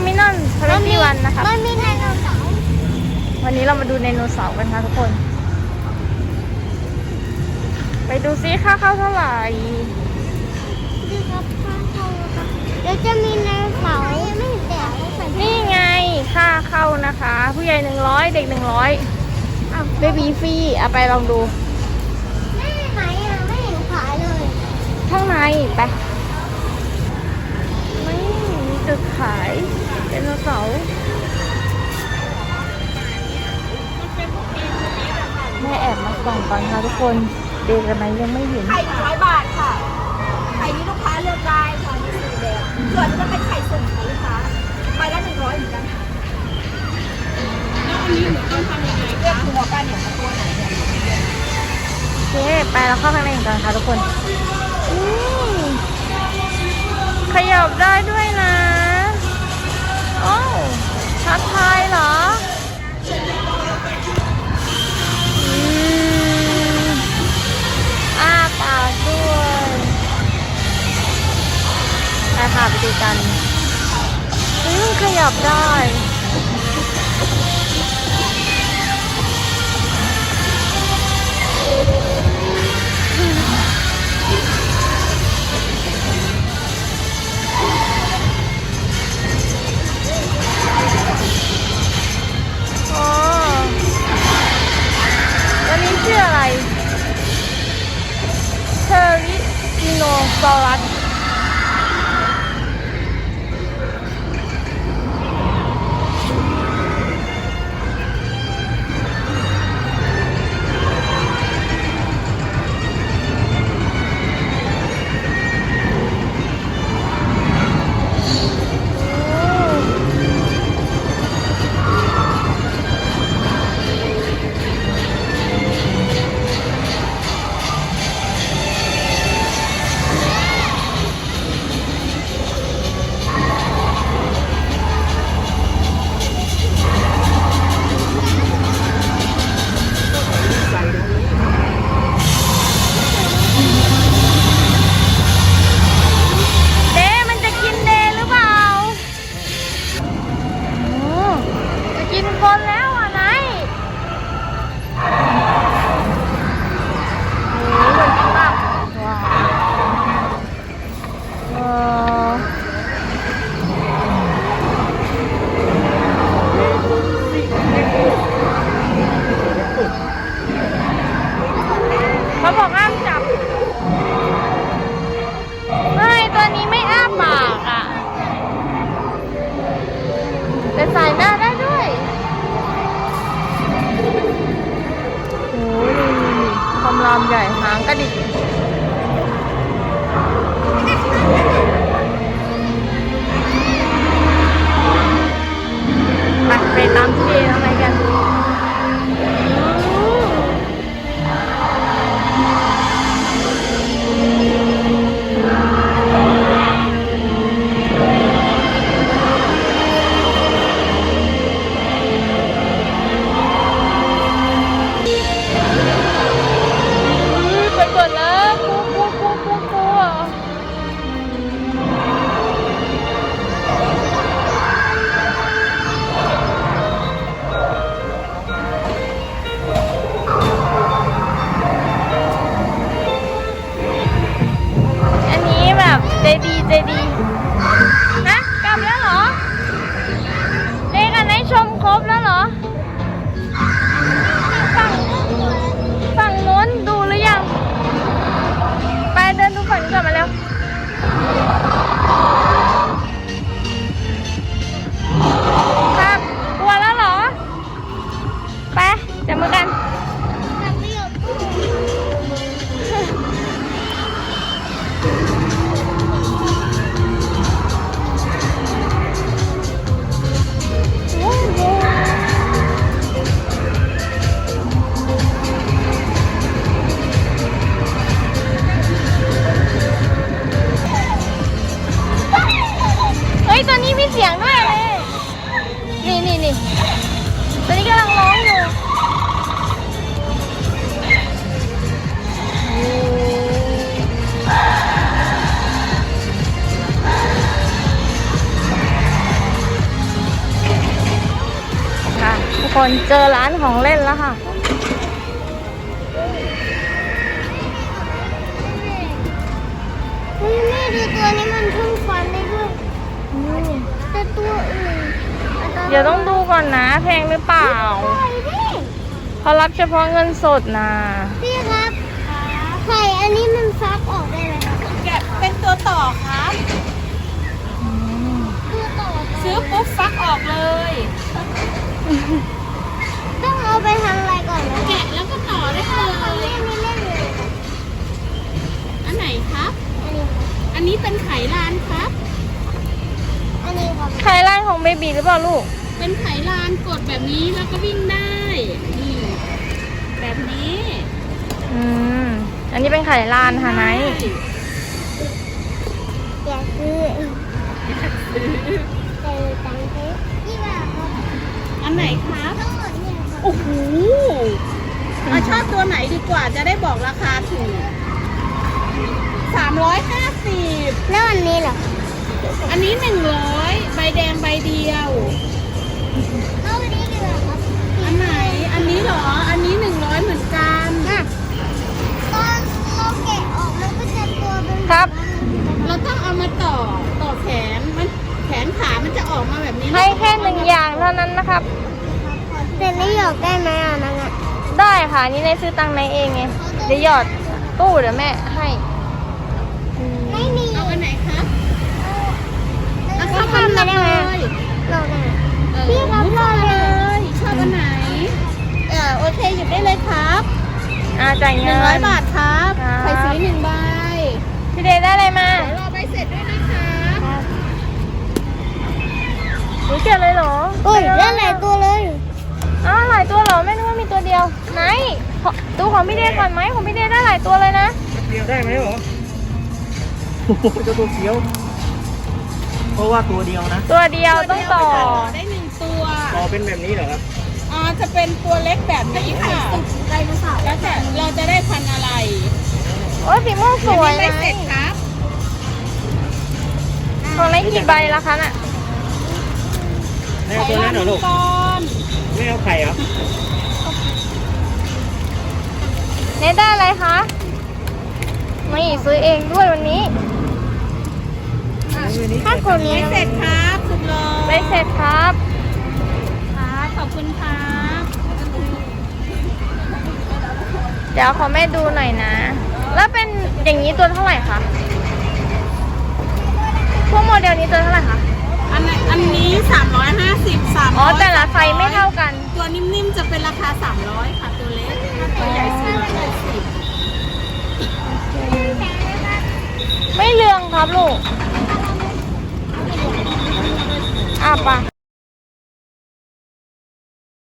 วันนะครับมันมีไดโนเสาร์วันนี้เรามาดูไดโนเสาร์กันค่ะทุกคน ไปดูซิค่าเข้าเท่าไหร่ดูครับข้างเข้าครับเดี๋ยวจะมีไดโนเสาร์ไม่เห็นแต่ใส่นี่ไงค่าเข้านะคะ ผู้ใหญ่หนึ่งร้อยเด็กหนึ่งร้อยอ้าวเบบีฟรีเอาไปลองดูไม่ไหนอะไม่เห็นขายเลยข้างในไปไม่มีจุดขาย ไดโนเสาร์แม่แอบมาส่องก่อนค่ะทุกคนเด็กกันไหมยังไม่เห็นไข่ร้อยบาทค่ะ ไข่นี้ลูกค้าเลือกได้ค่ะมีสีแดงส่วนจะเป็นไข่สุ่มค่ะลูกค้าใบละหนึ่งร้อยเหมือนกันค่ะแล้วอันนี้หนูต้องทำยังไงเลือกตัวกันเนี่ยตัวไหนเนี่ยโอเคไปเราเข้าข้างในกันค่ะทุกคนอืมขยับได้ด้วยนะโอ้าว ทักทายเหรออ้าปากด้วยไปค่ะไปดูกันอืมขยับได้ ซิ บแล้วเหรอ คนเจอร้านของเล่นแล้วค่ะเฮ้ยแม่ดูตัวนี้มันพึ่งฟันได้ด้วยแต่ตัวอื่นอันตรายเดี๋ยวต้องดูก่อนนะแพงหรือเปล่าปล่อยดิเขารับเฉพาะเงินสดนะพี่ครับไข่อันนี้มันฟักออกได้ไหมครับแกะเป็นตัวต่อครับตัวต่อซื้อปุ๊บฟักออกเลยต้อง เอาไปทำอะไรก่อนนะแกะแล้วก็ต่อได้ทำเลเล่ยนนี่เล่นเลยอันไหนครับ อันนี้อันนี้เป็นไขลานครับ อันนี้ครับใครร้านของเบบีหรือเปล่าลูก เป็นไขลานกดแบบนี้แล้วก็วิ่งได้นี่แบบนี้ อืม อันนี้เป็นไข่ลานค่ะไนท์อยากซื้อแต่ตังค์เท่ยี่บาทครับอันไหนครับทั้งหมดเนี่ยครับ โอ้โหเอาชอบตัวไหนดีกว่าจะได้บอกราคาถูกสามร้อยห้าสิบแล้วอันนี้เหรอ อันนี้หนึ่งร้อยใบแดงใบเดียว เอาอันนี้ดีกว่าครับอันไหน อันนี้เหรอ อันนี้หนึ่งร้อยเหมือนกันอะตอนเราแกะออกมันก็จะตัวเป็นครับ เราต้องเอามาต่อต่อแขนมันแขนขามันจะออกมาแบบนี้ให้แค่หนึ่งอย่างเท่านั้นนะครับ แต่นี่หยอกได้ไหมอะนั่นอะได้ค่ะนี่ในซื้อตังค์ในเองไงเดี๋ยวหยอดตู้เดี๋ยวแม่ให้อืมไม่มีเอาอันไหนครับเอาเอาเข้าเข้ามามาได้เลไหมยเราได้เออพี่ครับมุดรอเข้าเลเลยยชอบอันไหนเออโอเคหยิบได้เลยครับอ่าจ่ายหเงินึ่นงร้อยบาทครับครับใส่สีหนึ่งใบพี่เดย์ได้อะไรมาเดี๋ยวรอใบเสร็จด้วยนะคะหนูเก็บเลยเหรอโอ้ยได้หลายตัวเลยอ้าวหลายตัวเหรอไม่นึกว่ามีตัวเดียวไหนขอดูของพี่เดย์ก่อนไหมของพี่เดย์ได้หลายตัวเลยนะเดียวได้ไหมเหรอโอ้โหเจ้าตัวเขียว เพราะว่าตัวเดียวนะตัวเดียวต้องต่อได้หนึ่งตัวต่อเป็นแบบนี้เหรอครับอ่าจะเป็นตัวเล็กแบบนี้ค่ะไดโนเสาร์แล้วจะเราจะได้พันธุ์อะไรโอ้ยสีม่วงสวยไม่นะเสร็จครับของไหนกี่ใบละคะน่ะไม่เอาตัวนั้นเหรอลูกก้อ นไม่เอาไข่เหรอเนทได้อะไรคะไม่ซื้อเองด้วยวันนี้ถ้าคนนี้ไม่เสร็จครับสุดเลยไม่เสร็จครับครับขอบคุณครับเดี๋ยวขอแม่ดูหน่อยนะ แล้วเป็นอย่างนี้ตัวเท่าไหร่คะพวกโมเดลนี้ตัวเท่าไหร่คะ อันไหนอันนี้ 350 300อ๋อแต่ละไซส์ไม่เท่ากัน ตัวนิ่มๆจะเป็นราคา 300 ค่ะ ตัวเล็กถ้าตัวใหญ่480ไม่เรืองครับลูกอะปะ